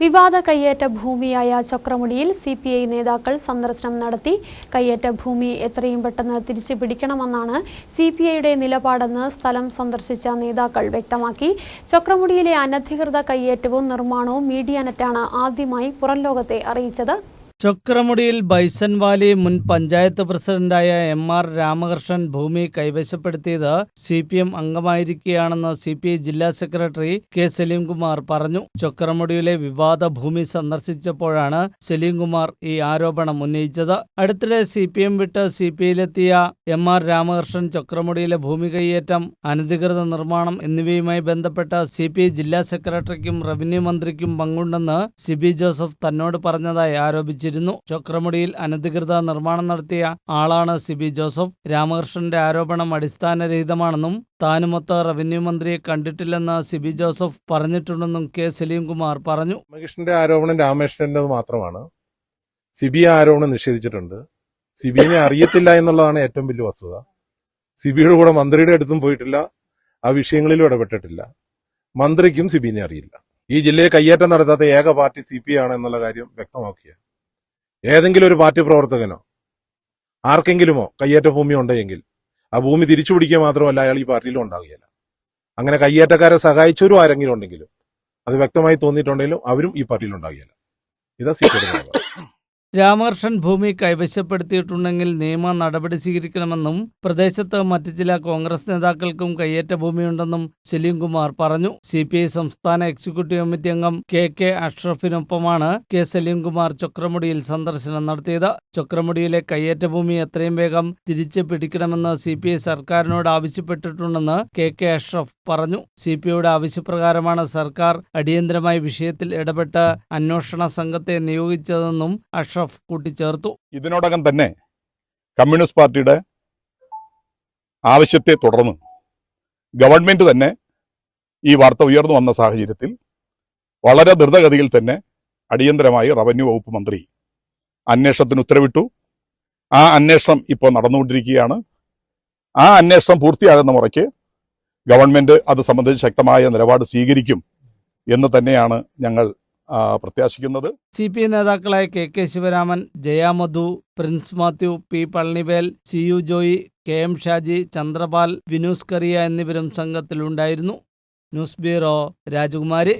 വിവാദ കയ്യേറ്റ ഭൂമിയായ ചക്രമുടിയിൽ സി പി ഐ നേതാക്കൾ സന്ദർശനം നടത്തി. കയ്യേറ്റ ഭൂമി എത്രയും പെട്ടെന്ന് തിരിച്ചു പിടിക്കണമെന്നാണ് സി പി ഐയുടെ നിലപാടെന്ന് സ്ഥലം സന്ദർശിച്ച നേതാക്കൾ വ്യക്തമാക്കി. ചക്രമുടിയിലെ അനധികൃത കയ്യേറ്റവും നിർമ്മാണവും മീഡിയാനെറ്റാണ് ആദ്യമായി പുറംലോകത്തെ അറിയിച്ചത്. ചൊക്രമുടിയിൽ ബൈസൺ വാലി മുൻ പഞ്ചായത്ത് പ്രസിഡന്റായ എം ആർ രാമകൃഷ്ണൻ ഭൂമി കൈവശപ്പെടുത്തിയത് സി പി എം അംഗമായിരിക്കുകയാണെന്ന് സി പി ഐ ജില്ലാ സെക്രട്ടറി കെ സലീംകുമാർ പറഞ്ഞു. ചൊക്രമുടിയിലെ വിവാദ ഭൂമി സന്ദർശിച്ചപ്പോഴാണ് സലീംകുമാർ ഈ ആരോപണം ഉന്നയിച്ചത്. അടുത്തിടെ സി പി എം വിട്ട് സി പി ഐയിലെത്തിയ എം ആർ രാമകൃഷ്ണൻ ചൊക്രമുടിയിലെ ഭൂമി കൈയേറ്റം അനധികൃത നിർമ്മാണം എന്നിവയുമായി ബന്ധപ്പെട്ട സി പി ഐ ജില്ലാ സെക്രട്ടറിക്കും റവന്യൂ മന്ത്രിക്കും പങ്കുണ്ടെന്ന് സിബി ജോസഫ് തന്നോട് പറഞ്ഞതായി ആരോപിച്ചിരുന്നു. ചൊക്രമുടിയിൽ അനധികൃത നിർമ്മാണം നടത്തിയ ആളാണ് സിബി ജോസഫ്. രാമകൃഷ്ണന്റെ ആരോപണം അടിസ്ഥാനരഹിതമാണെന്നും താനുമൊത്ത റവന്യൂ മന്ത്രിയെ കണ്ടിട്ടില്ലെന്ന് സിബി ജോസഫ് പറഞ്ഞിട്ടുണ്ടെന്നും കെ സലീംകുമാർ പറഞ്ഞു. രാമകൃഷ്ണന്റെ ആരോപണം രാമകൃഷ്ണന്റെ മാത്രമാണ്. സിബി ആരോപണം നിഷേധിച്ചിട്ടുണ്ട്. സിബിനെ അറിയത്തില്ല എന്നുള്ളതാണ് ഏറ്റവും വലിയ വസ്തുത. സിബിയുടെ കൂടെ മന്ത്രിയുടെ അടുത്തും പോയിട്ടില്ല. ആ വിഷയങ്ങളിലും ഇടപെട്ടിട്ടില്ല. മന്ത്രിക്കും സിബിനെ അറിയില്ല. ഈ ജില്ലയെ കയ്യേറ്റം നടത്താത്ത ഏക പാർട്ടി സി പി ആണ് എന്നുള്ള കാര്യം വ്യക്തമാക്കിയ ഏതെങ്കിലും ഒരു പാർട്ടി പ്രവർത്തകനോ ആർക്കെങ്കിലുമോ കയ്യേറ്റ ഭൂമി ഉണ്ടെങ്കിൽ ആ ഭൂമി തിരിച്ചു പിടിക്കുക മാത്രമല്ല അയാൾ ഈ പാർട്ടിയിലും ഉണ്ടാവുകയില്ല. അങ്ങനെ കയ്യേറ്റക്കാരെ സഹായിച്ചവരും ആരെങ്കിലും ഉണ്ടെങ്കിലും അത് വ്യക്തമായി തോന്നിയിട്ടുണ്ടെങ്കിലും അവരും ഈ പാർട്ടിയിൽ ഉണ്ടാവുകയില്ല ഇതാ സി പി രാമകൃഷ്ണൻ ഭൂമി കൈവശപ്പെടുത്തിയിട്ടുണ്ടെങ്കിൽ നിയമ നടപടി സ്വീകരിക്കണമെന്നും പ്രദേശത്ത് മറ്റ് ചില കോൺഗ്രസ് നേതാക്കൾക്കും കയ്യേറ്റ ഭൂമിയുണ്ടെന്നും സലീംകുമാർ പറഞ്ഞു. സി പി ഐ സംസ്ഥാന എക്സിക്യൂട്ടീവ് കമ്മിറ്റി അംഗം കെ കെ അഷ്റഫിനൊപ്പമാണ് കെ സലീംകുമാർ ചക്രമുടിയിൽ സന്ദർശനം നടത്തിയത്. ചക്രമുടിയിലെ കയ്യേറ്റ ഭൂമി എത്രയും വേഗം തിരിച്ചു പിടിക്കണമെന്ന് സി പി ഐ സർക്കാരിനോട് ആവശ്യപ്പെട്ടിട്ടുണ്ടെന്ന് കെ കെ അഷ്റഫ് പറഞ്ഞു. സി പി ഐയുടെ ആവശ്യപ്രകാരമാണ് സർക്കാർ അടിയന്തരമായി വിഷയത്തിൽ ഇടപെട്ട് അന്വേഷണ സംഘത്തെ നിയോഗിച്ചതെന്നും അഷ്റഫ് കൂട്ടിച്ചേർത്തു. ഇതിനോടകം തന്നെ കമ്മ്യൂണിസ്റ്റ് പാർട്ടിയുടെ ആവശ്യത്തെ തുടർന്ന് ഗവൺമെന്റ് തന്നെ ഈ വാർത്ത ഉയർന്നു വന്ന സാഹചര്യത്തിൽ വളരെ ദ്രുതഗതിയിൽ തന്നെ അടിയന്തരമായി റവന്യൂ വകുപ്പ് മന്ത്രി അന്വേഷണത്തിന് ഉത്തരവിട്ടു. ആ അന്വേഷണം ഇപ്പോൾ നടന്നുകൊണ്ടിരിക്കുകയാണ്. ആ അന്വേഷണം പൂർത്തിയാകുന്ന മുറയ്ക്ക് ഗവൺമെന്റ് അത് സംബന്ധിച്ച് ശക്തമായ നിലപാട് സ്വീകരിക്കും എന്ന് തന്നെയാണ് ഞങ്ങൾ പ്രത്യാശിക്കുന്നത്? സി പി നേതാക്കളായ K K Sivaraman Jayamadhu Prince Mathew P Palanivel C U Joy K M Shaji Chandrapal Vinus Kariya എന്നിവരും സംഘത്തിലുണ്ടായിരുന്നു. ന്യൂസ് ബ്യൂറോ രാജകുമാരി.